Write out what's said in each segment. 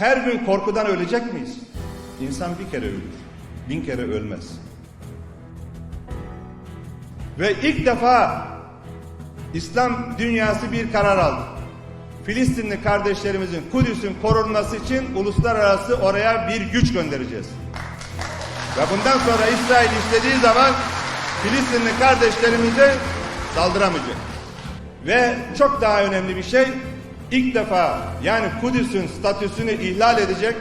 Her gün korkudan ölecek miyiz? İnsan bir kere ölür, bin kere ölmez. Ve ilk defa İslam dünyası bir karar aldı. Filistinli kardeşlerimizin Kudüs'ün korunması için uluslararası oraya bir güç göndereceğiz. Ve bundan sonra İsrail istediği zaman Filistinli kardeşlerimize saldıramayacak. Ve çok daha önemli bir şey ilk defa yani Kudüs'ün statüsünü ihlal edecek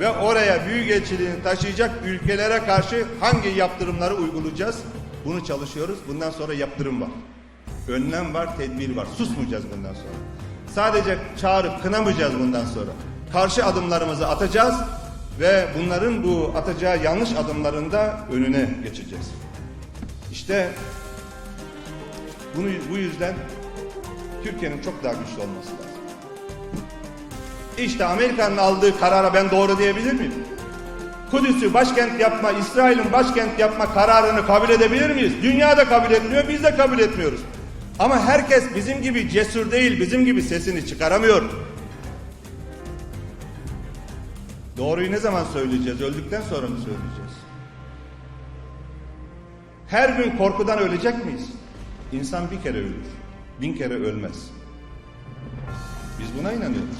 ve oraya büyükelçiliğini taşıyacak ülkelere karşı hangi yaptırımları uygulayacağız? Bunu çalışıyoruz. Bundan sonra yaptırım var. Önlem var, tedbir var. Susmayacağız bundan sonra. Sadece çağırıp kınamayacağız bundan sonra. Karşı adımlarımızı atacağız ve bunların bu atacağı yanlış adımlarında önüne geçeceğiz. İşte bunu bu yüzden Türkiye'nin çok daha güçlü olması lazım. İşte Amerika'nın aldığı karara ben doğru diyebilir miyim? Kudüs'ü başkent yapma, İsrail'in başkent yapma kararını kabul edebilir miyiz? Dünya da kabul etmiyor, biz de kabul etmiyoruz. Ama herkes bizim gibi cesur değil, bizim gibi sesini çıkaramıyor. Doğruyu ne zaman söyleyeceğiz? Öldükten sonra mı söyleyeceğiz? Her gün korkudan ölecek miyiz? İnsan bir kere ölür, bin kere ölmez. Biz buna inanıyoruz.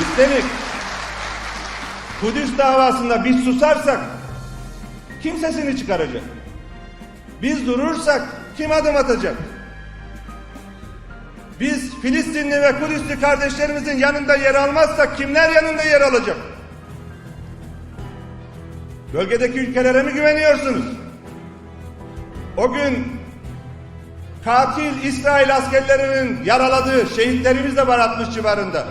Üstelik Kudüs davasında biz susarsak kim sesini çıkaracak? Biz durursak kim adım atacak? Biz Filistinli ve Kudüslü kardeşlerimizin yanında yer almazsak kimler yanında yer alacak? Bölgedeki ülkelere mi güveniyorsunuz? O gün katil İsrail askerlerinin yaraladığı şehitlerimiz de var 60 civarında.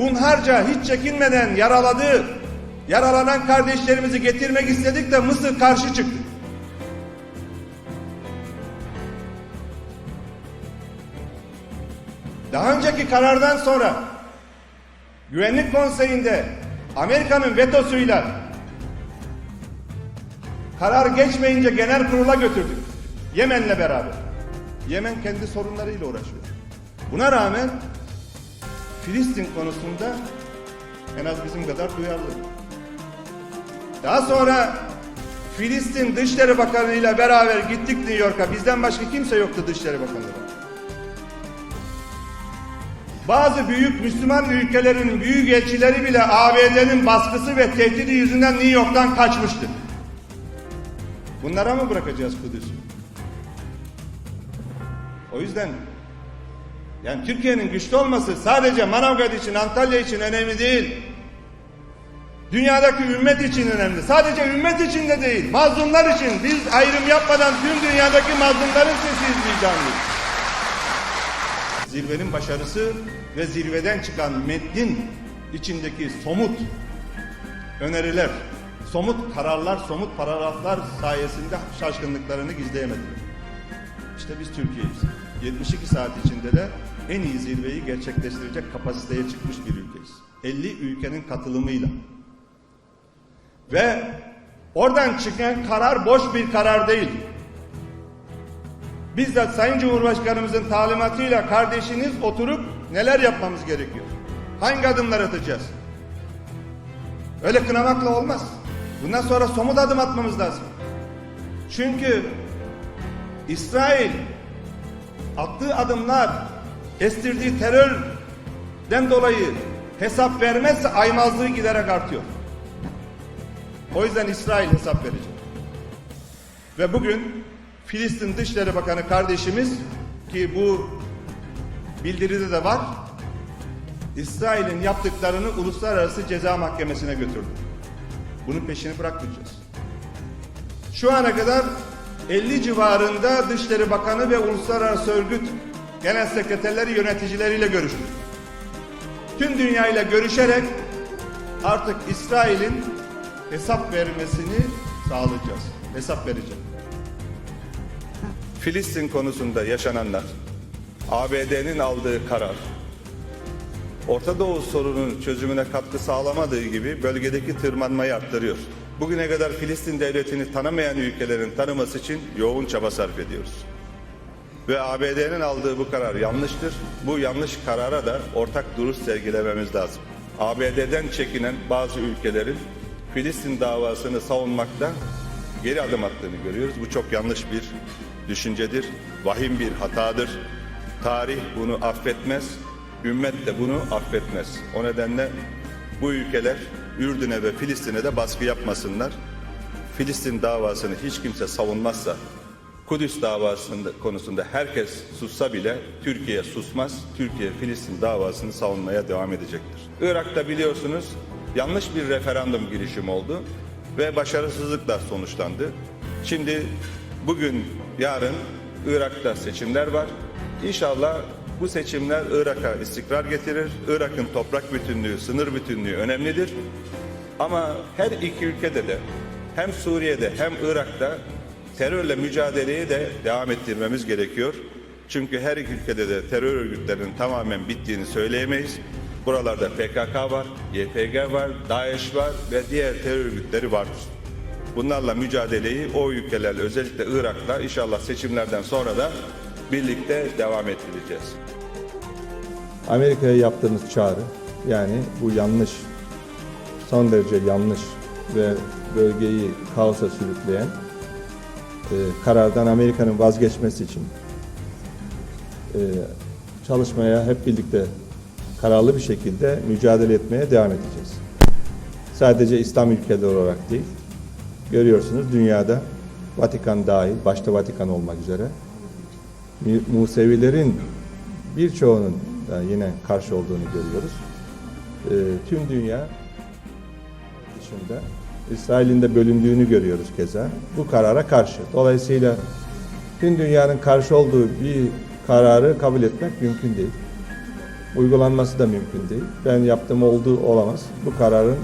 Hunharca hiç çekinmeden yaraladığı, yaralanan kardeşlerimizi getirmek istedik de Mısır karşı çıktı. Daha önceki karardan sonra Güvenlik Konseyi'nde Amerika'nın vetosuyla karar geçmeyince genel kurula götürdük. Yemen'le beraber. Yemen kendi sorunlarıyla uğraşıyor. Buna rağmen Filistin konusunda en az bizim kadar duyarlı. Daha sonra Filistin Dışişleri Bakanı ile beraber gittik New York'a. Bizden başka kimse yoktu Dışişleri Bakanı'nda. Bazı büyük Müslüman ülkelerin büyük elçileri bile ABD'nin baskısı ve tehdidi yüzünden New York'tan kaçmıştı. Bunlara mı bırakacağız Kudüs'ü? O yüzden yani Türkiye'nin güçlü olması sadece Manavgat için, Antalya için önemli değil. Dünyadaki ümmet için önemli. Sadece ümmet için de değil. Mazlumlar için. Biz ayrım yapmadan tüm dünyadaki mazlumların sesiyiz vicdanlıyız. Zirvenin başarısı ve zirveden çıkan metnin içindeki somut öneriler, somut kararlar, somut paragraflar sayesinde şaşkınlıklarını gizleyemediler. İşte biz Türkiye'yiz. 72 saat içinde de en iyi zirveyi gerçekleştirecek kapasiteye çıkmış bir ülkeyiz. 50 ülkenin katılımıyla. Ve oradan çıkan karar boş bir karar değil. Bizzat Sayın Cumhurbaşkanımızın talimatıyla kardeşiniz oturup neler yapmamız gerekiyor? Hangi adımlar atacağız? Öyle kınamakla olmaz. Bundan sonra somut adım atmamız lazım. Çünkü İsrail attığı adımlar estirdiği terörden dolayı hesap vermezse aymazlığı giderek artıyor. O yüzden İsrail hesap verecek. Ve bugün Filistin Dışişleri Bakanı kardeşimiz ki bu bildiride de var. İsrail'in yaptıklarını Uluslararası Ceza Mahkemesi'ne götürdü. Bunun peşini bırakmayacağız. Şu ana kadar 50 civarında Dışişleri Bakanı ve Uluslararası Örgüt Genel Sekreterleri yöneticileriyle görüştük. Tüm dünyayla görüşerek artık İsrail'in hesap vermesini sağlayacağız. Hesap vereceğim. Filistin konusunda yaşananlar, ABD'nin aldığı karar, Orta Doğu sorunun çözümüne katkı sağlamadığı gibi bölgedeki tırmanmayı arttırıyor. Bugüne kadar Filistin devletini tanımayan ülkelerin tanıması için yoğun çaba sarf ediyoruz. Ve ABD'nin aldığı bu karar yanlıştır. Bu yanlış karara da ortak duruş sergilememiz lazım. ABD'den çekinen bazı ülkelerin Filistin davasını savunmakta geri adım attığını görüyoruz. Bu çok yanlış bir düşüncedir. Vahim bir hatadır. Tarih bunu affetmez. Ümmet de bunu affetmez. O nedenle bu ülkeler Ürdün'e ve Filistin'e de baskı yapmasınlar. Filistin davasını hiç kimse savunmazsa, Kudüs davasında konusunda herkes sussa bile Türkiye susmaz. Türkiye Filistin davasını savunmaya devam edecektir. Irak'ta biliyorsunuz yanlış bir referandum girişimi oldu ve başarısızlıkla sonuçlandı. Şimdi bugün yarın Irak'ta seçimler var. İnşallah bu seçimler Irak'a istikrar getirir. Irak'ın toprak bütünlüğü, sınır bütünlüğü önemlidir. Ama her iki ülkede de hem Suriye'de hem Irak'ta terörle mücadeleyi de devam ettirmemiz gerekiyor. Çünkü her iki ülkede de terör örgütlerinin tamamen bittiğini söyleyemeyiz. Buralarda PKK var, YPG var, DAEŞ var ve diğer terör örgütleri vardır. Bunlarla mücadeleyi o ülkelerle özellikle Irak'la inşallah seçimlerden sonra da birlikte devam ettireceğiz. Amerika'ya yaptığımız çağrı yani bu yanlış, son derece yanlış ve bölgeyi kaosa sürükleyen e, karardan Amerika'nın vazgeçmesi için e, çalışmaya hep birlikte kararlı bir şekilde mücadele etmeye devam edeceğiz. Sadece İslam ülkeleri olarak değil, görüyorsunuz dünyada Vatikan dahil, başta Vatikan olmak üzere Mu- Musevilerin birçoğunun yine karşı olduğunu görüyoruz. Ee, tüm dünya dışında İsrail'in de bölündüğünü görüyoruz keza. Bu karara karşı. Dolayısıyla tüm dünyanın karşı olduğu bir kararı kabul etmek mümkün değil. Uygulanması da mümkün değil. Ben yaptığım olduğu olamaz. Bu kararın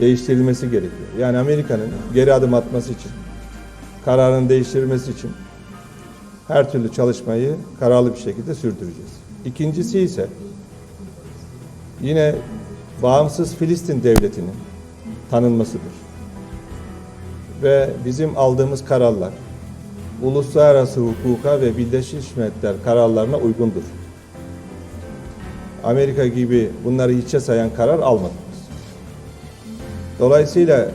değiştirilmesi gerekiyor. Yani Amerika'nın geri adım atması için, kararın değiştirilmesi için her türlü çalışmayı kararlı bir şekilde sürdüreceğiz. İkincisi ise yine bağımsız Filistin devletinin tanınmasıdır. Ve bizim aldığımız kararlar uluslararası hukuka ve Birleşmiş Milletler kararlarına uygundur. Amerika gibi bunları hiçe sayan karar almadık. Dolayısıyla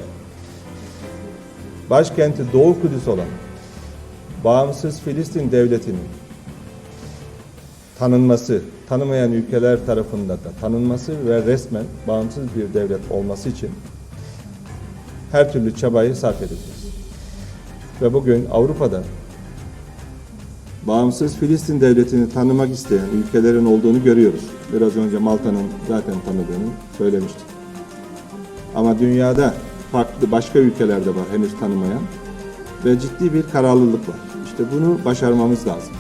başkenti Doğu Kudüs olan bağımsız Filistin devletinin tanınması, tanımayan ülkeler tarafından da tanınması ve resmen bağımsız bir devlet olması için her türlü çabayı sarf edeceğiz. Ve bugün Avrupa'da bağımsız Filistin devletini tanımak isteyen ülkelerin olduğunu görüyoruz. Biraz önce Malta'nın zaten tanıdığını söylemiştik. Ama dünyada farklı başka ülkelerde var henüz tanımayan ve ciddi bir kararlılık var. İşte bunu başarmamız lazım.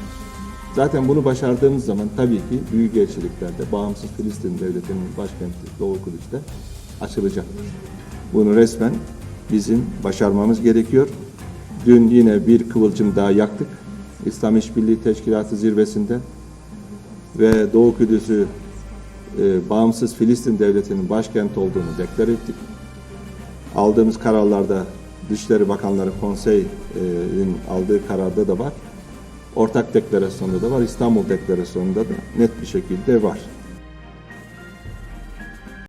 Zaten bunu başardığımız zaman tabii ki büyük elçiliklerde bağımsız Filistin devletinin başkenti Doğu Kudüs'te açılacaktır. Bunu resmen bizim başarmamız gerekiyor. Dün yine bir kıvılcım daha yaktık. İslam İşbirliği Teşkilatı zirvesinde ve Doğu Kudüs'ü e, bağımsız Filistin devletinin başkenti olduğunu deklar ettik. Aldığımız kararlarda Dışişleri Bakanları Konsey'in aldığı kararda da var. Ortak deklarasyonda da var. İstanbul Deklarasyonu'nda da net bir şekilde var.